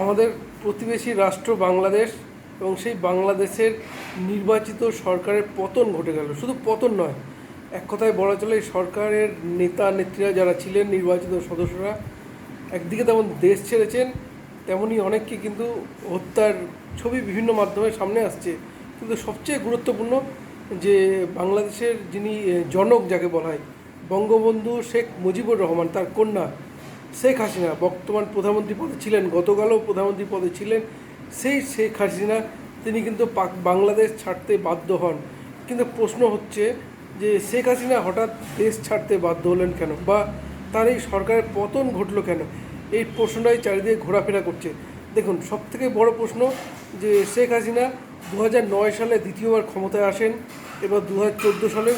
আমাদের প্রতিবেশী রাষ্ট্র বাংলাদেশ এবং সেই বাংলাদেশের নির্বাচিত সরকারের পতন ঘটে গেল। শুধু পতন নয়, এক কথায় বলা চলে সরকারের নেতা, নেত্রীরা যারা ছিলেন, নির্বাচিত সদস্যরা, একদিকে তেমন দেশ ছেড়েছেন তেমনই অনেককে কিন্তু হত্যার ছবি বিভিন্ন মাধ্যমে সামনে আসছে। কিন্তু সবচেয়ে গুরুত্বপূর্ণ যে বাংলাদেশের যিনি জনক যাকে বলা হয়, বঙ্গবন্ধু শেখ মুজিবুর রহমান, তার কন্যা শেখ হাসিনা বর্তমান প্রধানমন্ত্রী পদে ছিলেন, গতকালও প্রধানমন্ত্রী পদে ছিলেন, সেই শেখ হাসিনা, তিনি কিন্তু পাক, বাংলাদেশ ছাড়তে বাধ্য হন। কিন্তু প্রশ্ন হচ্ছে যে শেখ হাসিনা হঠাৎ দেশ ছাড়তে বাধ্য হলেন কেন? বা তার এই সরকারের পতন ঘটলো কেন? এই প্রশ্নটাই চারিদিকে ঘোরাফেরা করছে। দেখুন, সবথেকে বড় প্রশ্ন যে শেখ হাসিনা দু সালে দ্বিতীয়বার ক্ষমতায় আসেন, এবার দু হাজার চোদ্দ সালে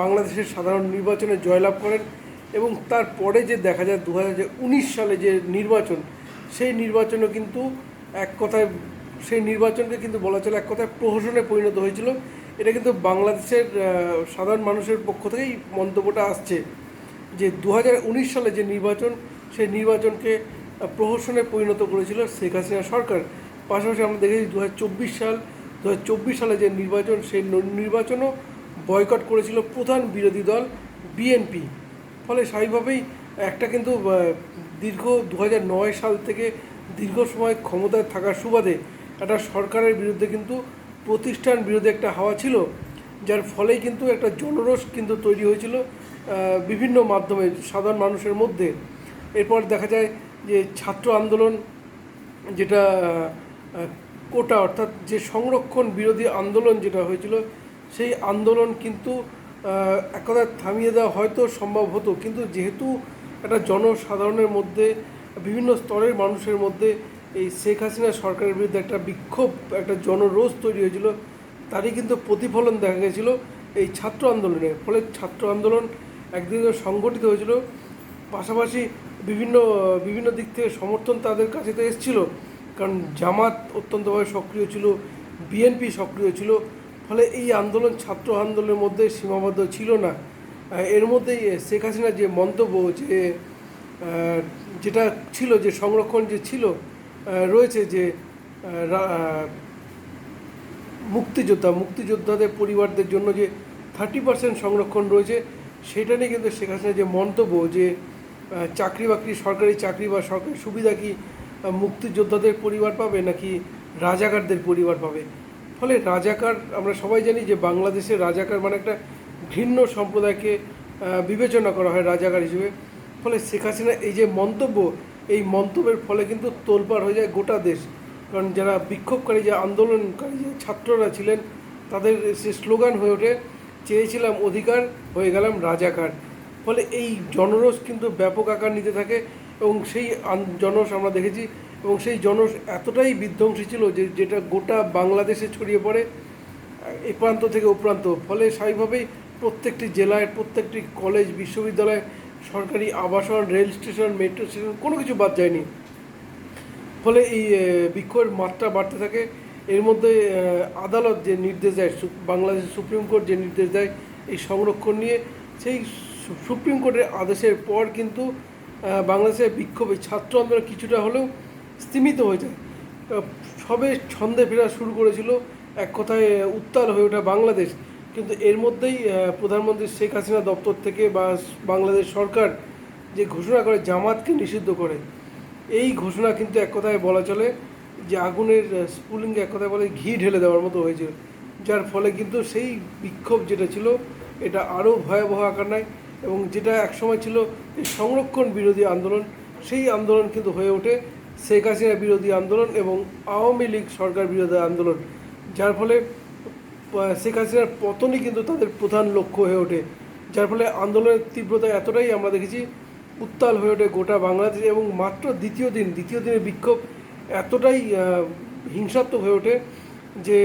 বাংলাদেশের সাধারণ নির্বাচনে জয়লাভ করেন। এবং তারপরে যে দেখা যায় দু হাজার উনিশ সালে যে নির্বাচন, সেই নির্বাচনও কিন্তু এক কথায়, সেই নির্বাচনকে কিন্তু বলা চলে এক কথায় প্রহসনে পরিণত হয়েছিল। এটা কিন্তু বাংলাদেশের সাধারণ মানুষের পক্ষ থেকেই মন্তব্যটা আসছে যে দু হাজার উনিশ সালে যে নির্বাচন, সেই নির্বাচনকে প্রহসনে পরিণত করেছিল শেখ হাসিনা সরকার। পাশাপাশি আমরা দেখেছি দু হাজার চব্বিশ সাল দু হাজার চব্বিশ সালে যে নির্বাচন, সেই নির্বাচনও বয়কট করেছিল প্রধান বিরোধী দল বিএনপি। ফলে স্বাভাবিকভাবেই একটা কিন্তু দীর্ঘ দু নয় সাল থেকে দীর্ঘ সময় ক্ষমতায় থাকার সুবাদে একটা সরকারের বিরুদ্ধে কিন্তু প্রতিষ্ঠান বিরোধী একটা হাওয়া ছিল, যার ফলেই কিন্তু একটা জনরোষ কিন্তু তৈরি হয়েছিল বিভিন্ন মাধ্যমে সাধারণ মানুষের মধ্যে। এরপর দেখা যায় যে ছাত্র আন্দোলন যেটা কোটা অর্থাৎ যে সংরক্ষণ বিরোধী আন্দোলন যেটা হয়েছিল, সেই আন্দোলন কিন্তু এক থামিয়ে দেওয়া হয়তো সম্ভব হতো, কিন্তু যেহেতু একটা জনসাধারণের মধ্যে, বিভিন্ন স্তরের মানুষের মধ্যে এই শেখ হাসিনা সরকারের বিরুদ্ধে একটা বিক্ষোভ, একটা জনরোষ তৈরি হয়েছিল, তারই কিন্তু প্রতিফলন দেখা গেছিল এই ছাত্র আন্দোলনে। ফলে ছাত্র আন্দোলন একদিন সংগঠিত হয়েছিল, পাশাপাশি বিভিন্ন বিভিন্ন দিক থেকে সমর্থন তাদের কাছে তো এসেছিল, কারণ জামাত অত্যন্তভাবে সক্রিয় ছিল, বিএনপি সক্রিয় ছিল ফলে এই আন্দোলন, ছাত্র আন্দোলনের মধ্যে সীমাবদ্ধ ছিল না। এর মধ্যেই শেখ হাসিনার যে মন্তব্য যে যেটা ছিল, যে সংরক্ষণ যে ছিল রয়েছে যে মুক্তিযোদ্ধা, মুক্তিযোদ্ধাদের পরিবারদের জন্য যে থার্টি পার্সেন্ট সংরক্ষণ রয়েছে, সেটা নিয়ে কিন্তু শেখ হাসিনার যে মন্তব্য যে চাকরি বাকরি, সরকারি চাকরি বা সরকারি সুবিধা কি মুক্তিযোদ্ধাদের পরিবার পাবে নাকি রাজাকারদের পরিবার পাবে? ফলে রাজাকার, আমরা সবাই জানি যে বাংলাদেশের রাজাকার মানে একটা ভিন্ন সম্প্রদায়কে বিবেচনা করা হয় রাজাকার হিসেবে। ফলে শেখ হাসিনা এই যে মন্তব্য, এই মন্তব্যের ফলে কিন্তু তোলপাড় হয়ে যায় গোটা দেশ। কারণ যারা বিক্ষোভকারী যে আন্দোলনকারী যে ছাত্ররা ছিলেন, তাদের সে স্লোগান হয়ে ওঠে, চেয়েছিলাম অধিকার, হয়ে গেলাম রাজাকার। ফলে এই জনরোষ কিন্তু ব্যাপক আকার নিতে থাকে এবং সেই জনরোষ আমরা দেখেছি এবং সেই জন এতটাই বিধ্বংসী ছিল যে যেটা গোটা বাংলাদেশে ছড়িয়ে পড়ে, এ প্রান্ত থেকে ও প্রান্ত। ফলে স্বাভাবিকভাবেই প্রত্যেকটি জেলায়, প্রত্যেকটি কলেজ, বিশ্ববিদ্যালয়, সরকারি আবাসন, রেল স্টেশন, মেট্রো স্টেশন, কোনো কিছু বাদ যায়নি। ফলে এই বিক্ষোভের মাত্রা বাড়তে থাকে। এর মধ্যে আদালত যে নির্দেশ দেয় বাংলাদেশের সুপ্রিম কোর্ট যে নির্দেশ দেয় এই সংরক্ষণ নিয়ে, সেই সুপ্রিম কোর্টের আদেশের পর কিন্তু বাংলাদেশের বিক্ষোভে ছাত্র আন্দোলন কিছুটা হলেও স্তীমিত হয়ে যায়। সবে ছন্দে ফেরা শুরু করেছিল। এক কথায় উত্তাল হয়ে ওঠা বাংলাদেশ। কিন্তু এর মধ্যেই প্রধানমন্ত্রী শেখ হাসিনা দপ্তর থেকে বা বাংলাদেশ সরকার যে ঘোষণা করে, জামাতকে নিষিদ্ধ করে, এই ঘোষণা কিন্তু এক কথায় বলা চলে যে আগুনের স্পুলিংয়ে এক কথায় বলে ঘি ঢেলে দেওয়ার মতো হয়েছিল যার ফলে কিন্তু সেই বিক্ষোভ যেটা ছিল, এটা আরও ভয়াবহ আকার নেয় এবং যেটা একসময় ছিল সংরক্ষণ বিরোধী আন্দোলন, সেই আন্দোলন কিন্তু হয়ে ওঠে। শেখ হাসিনা বিরোধী আন্দোলন এবং আওয়ামী লীগ সরকার বিরোধী আন্দোলন, যার ফলে শেখ হাসিনার পতনই কিন্তু তাদের প্রধান লক্ষ্য হয়ে ওঠে। যার ফলে আন্দোলনের তীব্রতা এতটাই আমরা দেখেছি, উত্তাল হয়ে ওঠে গোটা বাংলাদেশ এবং মাত্র দ্বিতীয় দিন, দ্বিতীয় দিনের বিক্ষোভ এতটাই হিংসাত্মক হয়ে ওঠে যে,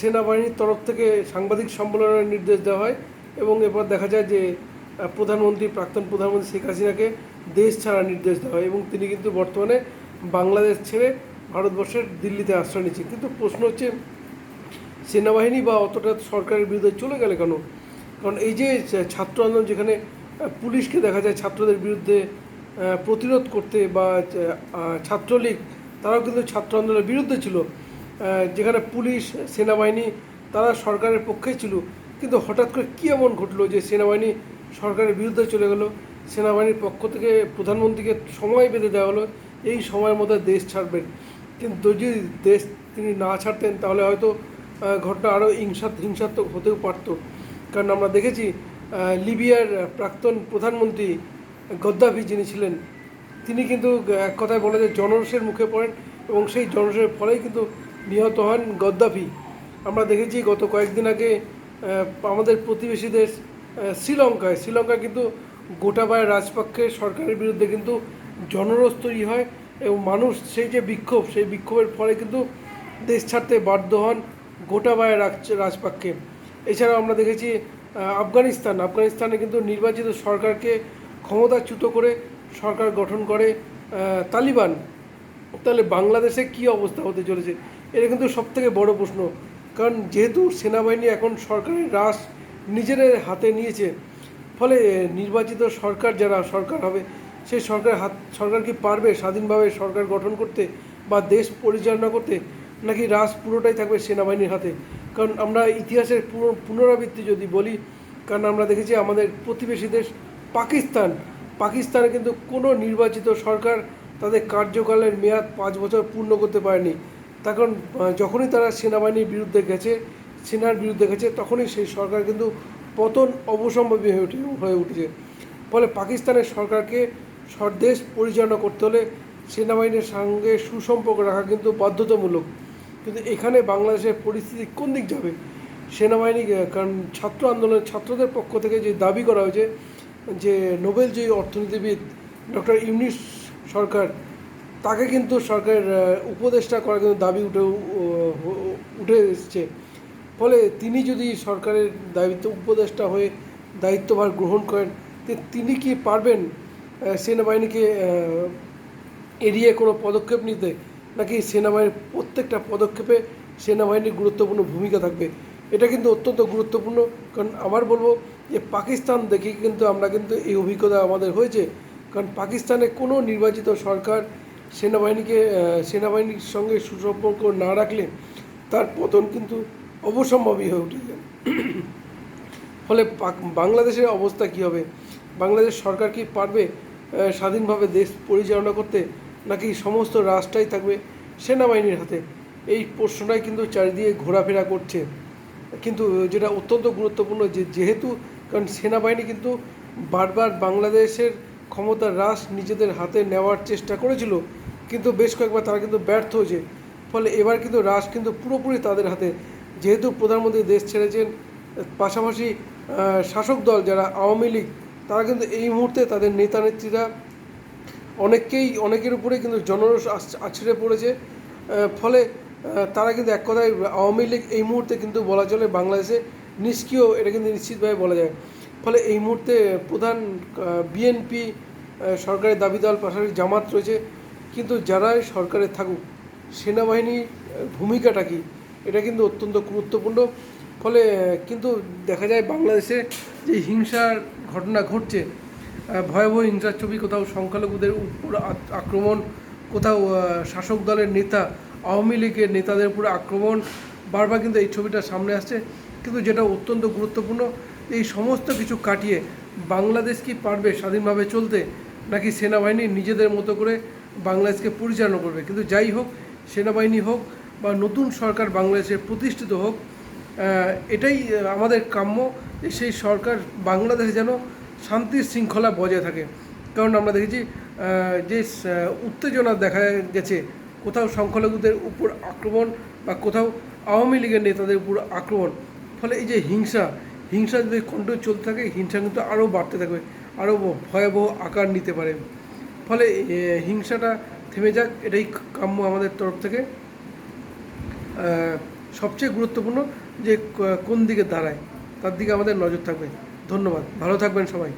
সেনাবাহিনীর তরফ থেকে সাংবাদিক সম্মেলনের নির্দেশ দেওয়া হয় এবং এরপর দেখা যায় যে প্রধানমন্ত্রী, প্রাক্তন প্রধানমন্ত্রী শেখ হাসিনাকে দেশ ছাড়ার নির্দেশ দেওয়া হয় এবং তিনি কিন্তু বর্তমানে বাংলাদেশ ছেড়ে ভারতবর্ষের দিল্লিতে আশ্রয় নিচ্ছেন। কিন্তু প্রশ্ন হচ্ছে, সেনাবাহিনী বা অতটা সরকারের বিরুদ্ধে চলে গেলে কেন? কারণ এই যে ছাত্র আন্দোলন যেখানে পুলিশকে দেখা যায় ছাত্রদের বিরুদ্ধে প্রতিরোধ করতে বা ছাত্রলীগ, তারাও কিন্তু ছাত্র আন্দোলনের বিরুদ্ধে ছিল। যেখানে পুলিশ, সেনাবাহিনী, তারা সরকারের পক্ষে ছিল। কিন্তু হঠাৎ করে কী এমন ঘটলো যে সেনাবাহিনী সরকারের বিরুদ্ধে চলে গেলো? সেনাবাহিনীর পক্ষ থেকে প্রধানমন্ত্রীকে সময় বেঁধে দেওয়া হলো, এই সময়ের মধ্যে দেশ ছাড়বেন। কিন্তু যদি দেশ তিনি না ছাড়তেন, তাহলে হয়তো ঘটনা আরও হিংসা, হিংসাত্মক হতেও পারতো। কারণ আমরা দেখেছি লিবিয়ার প্রাক্তন প্রধানমন্ত্রী গদ্দাফি যিনি ছিলেন, তিনি কিন্তু এক কথায় বলে যে জনরসের মুখে পড়েন এবং সেই জনরসের ফলেই কিন্তু নিহত হন গদ্দাফি। আমরা দেখেছি গত কয়েকদিন আগে আমাদের প্রতিবেশী দেশ শ্রীলঙ্কায়। শ্রীলঙ্কা কিন্তু গোটাবায় রাজপক্ষের সরকারের বিরুদ্ধে কিন্তু জনরোষ তৈরি হয় এবং মানুষ সেই যে বিক্ষোভ, সেই বিক্ষোভের ফলে কিন্তু দেশ ছাড়তে বাধ্য হন গোটাবায় রাজপক্ষে। এছাড়াও আমরা দেখেছি আফগানিস্তান। আফগানিস্তানে কিন্তু নির্বাচিত সরকারকে ক্ষমতাচ্যুত করে সরকার গঠন করে তালিবান। তাহলে বাংলাদেশে কি অবস্থা হতে চলেছে? এটা কিন্তু সব থেকে বড় প্রশ্ন। কারণ যেহেতু সেনাবাহিনী এখন সরকারের রাস নিজেদের হাতে নিয়েছে ফলে নির্বাচিত সরকার যারা সরকার হবে সেই সরকার হাত, সরকার কি পারবে স্বাধীনভাবে সরকার গঠন করতে বা দেশ পরিচালনা করতে, নাকি রাস পুরোটাই থাকবে সেনাবাহিনীর হাতে? কারণ আমরা ইতিহাসের পুনর- পুনরাবৃত্তি যদি বলি, কারণ আমরা দেখেছি আমাদের প্রতিবেশী দেশ পাকিস্তান। পাকিস্তানে কিন্তু কোনো নির্বাচিত সরকার তাদের কার্যকালের মেয়াদ পাঁচ বছর পূর্ণ করতে পারেনি। তার কারণ যখনই তারা সেনাবাহিনীর বিরুদ্ধে গেছে, সেনার বিরুদ্ধে গেছে, তখনই সেই সরকার কিন্তু পতন অবসম্ভাবী হয়ে উঠে হয়ে উঠেছে। ফলে পাকিস্তানের সরকারকে স্বদেশ পরিচালনা করতে হলে সেনাবাহিনীর সঙ্গে সুসম্পর্ক রাখা কিন্তু বাধ্যতামূলক। কিন্তু এখানে বাংলাদেশের পরিস্থিতি কোন দিক যাবে? সেনাবাহিনী কারণ ছাত্র আন্দোলনের ছাত্রদের পক্ষ থেকে যে দাবি করা হয়েছে, যে নোবেল যে অর্থনীতিবিদ ডক্টর ইউনিস সরকার, তাকে কিন্তু সরকারের উপদেষ্টা করার কিন্তু দাবি উঠে উঠে এসছে। ফলে তিনি যদি সরকারের দায়িত্ব, উপদেষ্টা হয়ে দায়িত্বভার গ্রহণ করেন তিনি কি পারবেন সেনাবাহিনীকে এড়িয়ে কোনো পদক্ষেপ নিতে? নাকি সেনাবাহিনীর প্রত্যেকটা পদক্ষেপে সেনাবাহিনীর গুরুত্বপূর্ণ ভূমিকা থাকবে? এটা কিন্তু অত্যন্ত গুরুত্বপূর্ণ, কারণ আমার বলব যে পাকিস্তান দেখে কিন্তু আমরা কিন্তু এই অভিজ্ঞতা আমাদের হয়েছে। কারণ পাকিস্তানে কোনো নির্বাচিত সরকার সেনাবাহিনীকে সেনাবাহিনীর সঙ্গে সুসম্পর্ক না রাখলে তার পতন কিন্তু অবসম্ভাবী হয়ে উঠেছে। ফলে বাংলাদেশের অবস্থা কী হবে? বাংলাদেশ সরকার কি পারবে স্বাধীনভাবে দেশ পরিচালনা করতে, নাকি সমস্ত রাষ্ট্রই থাকবে সেনাবাহিনীর হাতে? এই প্রশ্নটাই কিন্তু চারিদিকে ঘোরাফেরা করছে। কিন্তু যেটা অত্যন্ত গুরুত্বপূর্ণ যে, যেহেতু, কারণ সেনাবাহিনী কিন্তু বারবার বাংলাদেশের ক্ষমতার হ্রাস নিজেদের হাতে নেওয়ার চেষ্টা করেছিল, কিন্তু বেশ কয়েকবার তারা কিন্তু ব্যর্থ হয়েছে। ফলে এবার কিন্তু রাশ কিন্তু পুরোপুরি তাদের হাতে। যেহেতু প্রধানমন্ত্রী দেশ ছেড়েছেন, পাশাপাশি শাসক দল যারা আওয়ামী লীগ, তারা কিন্তু এই মুহূর্তে তাদের নেতা নেত্রীরা অনেককেই, অনেকের উপরে কিন্তু জনরোষ আছ- আছড়ে পড়েছে। ফলে তারা কিন্তু এক কথায় আওয়ামী লীগ এই মুহূর্তে কিন্তু বলা চলে বাংলাদেশে নিষ্ক্রিয়, এটা কিন্তু নিশ্চিতভাবে বলা যায়। ফলে এই মুহূর্তে প্রধান বিএনপি সরকারের দাবি দল, পাশাপাশি জামাত রয়েছে। কিন্তু যারাই সরকারে থাকুক, সেনাবাহিনীর ভূমিকাটা কী? এটা কিন্তু অত্যন্ত গুরুত্বপূর্ণ। ফলে, কিন্তু দেখা যায় বাংলাদেশে যে হিংসার ঘটনা ঘটছে ভয়াবহ হিংসার ছবি কোথাও সংখ্যালঘুদের উপর আক্রমণ, কোথাও শাসক দলের নেতা, আওয়ামী লীগের নেতাদের উপর আক্রমণ, বারবার কিন্তু এই ছবিটা সামনে আসছে। কিন্তু যেটা অত্যন্ত গুরুত্বপূর্ণ, এই সমস্ত কিছু কাটিয়ে বাংলাদেশ কি পারবে স্বাধীনভাবে চলতে, নাকি সেনাবাহিনী নিজেদের মতো করে বাংলাদেশকে পরিচালনা করবে? কিন্তু যাই হোক, সেনাবাহিনী হোক বা নতুন সরকার বাংলাদেশে প্রতিষ্ঠিত হোক এটাই আমাদের কাম্য সেই সরকার বাংলাদেশে যেন শান্তি শৃঙ্খলা বজায় থাকে। কারণ আমরা দেখেছি যে উত্তেজনা দেখা গেছে, কোথাও সংখ্যালঘুদের উপর আক্রমণ বা কোথাও আওয়ামী লীগের নেতাদের উপর আক্রমণ, ফলে এই যে হিংসা হিংসা যদি কন্ট্রোল চলতে থাকে, হিংসা কিন্তু আরও বাড়তে থাকবে, আরও ভয়াবহ আকার নিতে পারে। ফলে হিংসাটা থেমে যাক, এটাই কাম্য আমাদের তরফ থেকে। সবচেয়ে গুরুত্বপূর্ণ যে কোন দিকে দাঁড়ায়, তার দিকে আমাদের নজর থাকবে। ধন্যবাদ। ভালো থাকবেন সবাই।